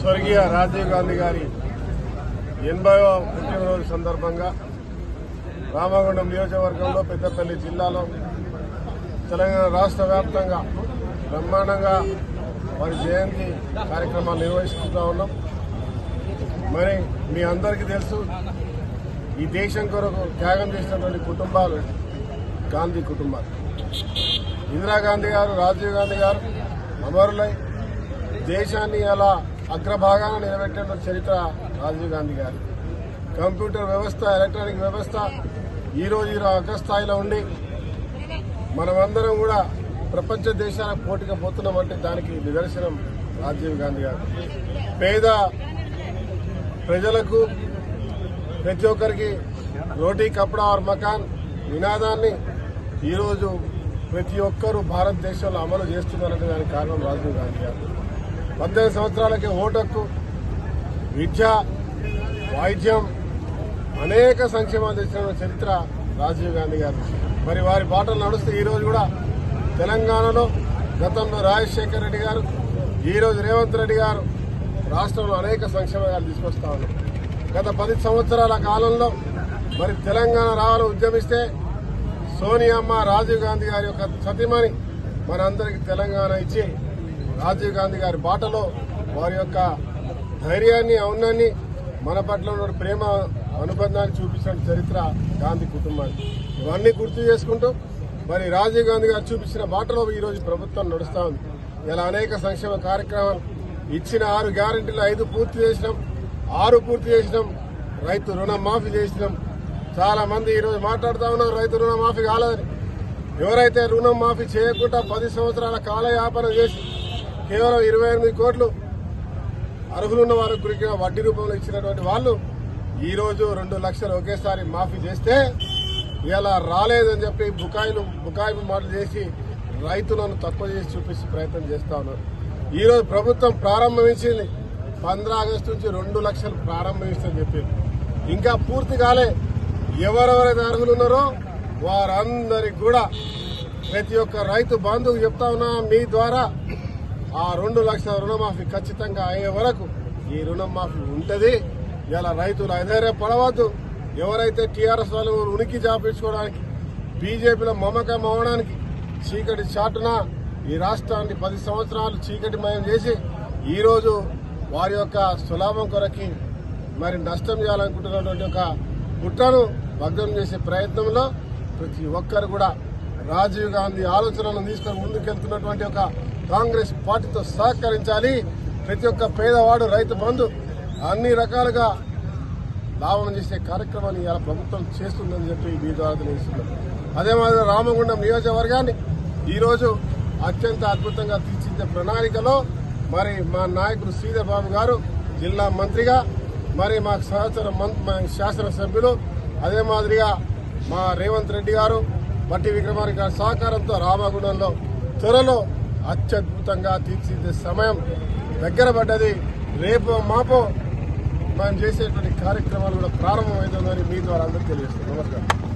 స్వర్గీయ రాజీవ్ గాంధీ గారి ఎనభైవ పుట్టినరోజు సందర్భంగా రామగుండం నియోజకవర్గంలో పెద్దపల్లి జిల్లాలో తెలంగాణ రాష్ట్ర వ్యాప్తంగా బ్రహ్మాండంగా వారి జయంతి కార్యక్రమాలు నిర్వహిస్తుంటా ఉన్నాం. మరి మీ అందరికీ తెలుసు ఈ దేశం కొరకు త్యాగం చేసినటువంటి కుటుంబాలు గాంధీ కుటుంబాలు. ఇందిరాగాంధీ గారు రాజీవ్ గాంధీ గారు అమరులై దేశాన్ని అలా అగ్రభాగాన నిలబెట్టిన చరిత్ర రాజీవ్ గాంధీ గారు. కంప్యూటర్ వ్యవస్థ ఎలక్ట్రానిక్ వ్యవస్థ ఈ రోజు ఈ అగ్రస్థాయిలో ఉండి మనమందరం కూడా ప్రపంచ దేశాలకు పోటీగా పోతున్నామంటే దానికి నిదర్శనం రాజీవ్ గాంధీ గారు. పేద ప్రజలకు ప్రతి ఒక్కరికి రోటీ కప్డా ఆర్ మకాన్ నినాదాన్ని ఈరోజు ప్రతి ఒక్కరూ భారతదేశంలో అమలు చేస్తున్నారంటే దానికి కారణం రాజీవ్ గాంధీ గారు. పద్దెనిమిది సంవత్సరాలకి ఓటు హక్కు విద్య వైద్యం అనేక సంక్షేమాలు తెచ్చిన చరిత్ర రాజీవ్ గాంధీ గారు మరి వారి బాటలు నడుస్తూ ఈరోజు కూడా తెలంగాణలో గతంలో రాజశేఖర్ రెడ్డి గారు ఈరోజు రేవంత్ రెడ్డి గారు రాష్ట్రంలో అనేక సంక్షేమాలు తీసుకొస్తా ఉన్నారు. గత పది సంవత్సరాల కాలంలో మరి తెలంగాణ రావాలని ఉద్యమిస్తే సోనియమ్మ రాజీవ్ గాంధీ గారి యొక్క సతీమణి మనందరికీ తెలంగాణ ఇచ్చి రాజీవ్ గాంధీ గారి బాటలో వారి యొక్క ధైర్యాన్ని ఔన్నాన్ని మన పట్ల ఉన్న ప్రేమ అనుబంధాన్ని చూపించిన చరిత్ర గాంధీ కుటుంబానికి ఇవన్నీ గుర్తు చేసుకుంటూ మరి రాజీవ్ గాంధీ గారు చూపించిన బాటలో ఈరోజు ప్రభుత్వం నడుస్తా ఉంది. ఇలా అనేక సంక్షేమ కార్యక్రమాలు ఇచ్చిన ఆరు గ్యారంటీలు ఐదు పూర్తి చేసినాం. ఆరు పూర్తి చేసినాం. రైతు రుణం మాఫీ చేసినాం. చాలా మంది ఈరోజు మాట్లాడుతా ఉన్నారు రైతు రుణమాఫీ కాలేదని. ఎవరైతే రుణం మాఫీ చేయకుండా పది సంవత్సరాల కాలయాపన చేసి కేవలం ఇరవై ఎనిమిది కోట్లు అర్హులున్న వారికి గురికిన వడ్డీ రూపంలో ఇచ్చినటువంటి వాళ్ళు ఈరోజు రెండు లక్షలు ఒకేసారి మాఫీ చేస్తే ఇలా రాలేదని చెప్పి బుకాయిలు బుకాయిలు మాటలు చేసి రైతులను తక్కువ చేసి చూపించే ప్రయత్నం చేస్తా ఉన్నారు. ఈరోజు ప్రభుత్వం ప్రారంభించింది. పంద్రా ఆగస్టు నుంచి రెండు లక్షలు ప్రారంభిస్తుందని చెప్పింది. ఇంకా పూర్తి కాలే. ఎవరెవరైతే అర్హులు ఉన్నారో వారందరికి కూడా ప్రతి ఒక్క రైతు బంధువు చెప్తా ఉన్నా మీ ద్వారా ఆ రెండు లక్షల రుణమాఫీ ఖచ్చితంగా అయ్యే వరకు ఈ రుణమాఫీ ఉంటది. ఇలా రైతులు అధైర్యపడవద్దు ఎవరైతే టీఆర్ఎస్ వాళ్ళు ఉనికి చాపించుకోవడానికి బీజేపీలో మమకం అవడానికి చీకటి చాటున ఈ రాష్ట్రాన్ని పది సంవత్సరాలు చీకటిమయం చేసి ఈరోజు వారి యొక్క సులాభం కొరకి మరి నష్టం చేయాలనుకుంటున్నటువంటి ఒక పుట్టను భగ్నం చేసే ప్రయత్నంలో ప్రతి ఒక్కరు కూడా రాజీవ్ గాంధీ ఆలోచనలను తీసుకొని ముందుకెళ్తున్నటువంటి ఒక కాంగ్రెస్ పార్టీతో సహకరించాలి. ప్రతి ఒక్క పేదవాడు రైతు బంధు అన్ని రకాలుగా లాభం చేసే కార్యక్రమాన్ని ఇలా ప్రభుత్వం చేస్తుందని చెప్పి మీ ద్వారా తెలియజేస్తున్నారు అదే మాదిరి రామగుండం నియోజకవర్గాన్ని ఈరోజు అత్యంత అద్భుతంగా తీర్చిదిద్దే ప్రణాళికలో మరి మా నాయకుడు శ్రీధర్ బాబు గారు జిల్లా మంత్రిగా మరి మా సహచర మంత్ మా శాసనసభ్యులు అదే మాదిరిగా మా రేవంత్ రెడ్డి గారు మట్టి విక్రమార్క సహకారంతో రామగుండంలో త్వరలో అత్యద్భుతంగా తీర్చిదిద్దే సమయం దగ్గర పడ్డది. రేపు మాపో మనం చేసేటువంటి కార్యక్రమాలు కూడా ప్రారంభమవుతుందని మీ ద్వారా అందరికీ తెలియజేస్తాం నమస్కారం.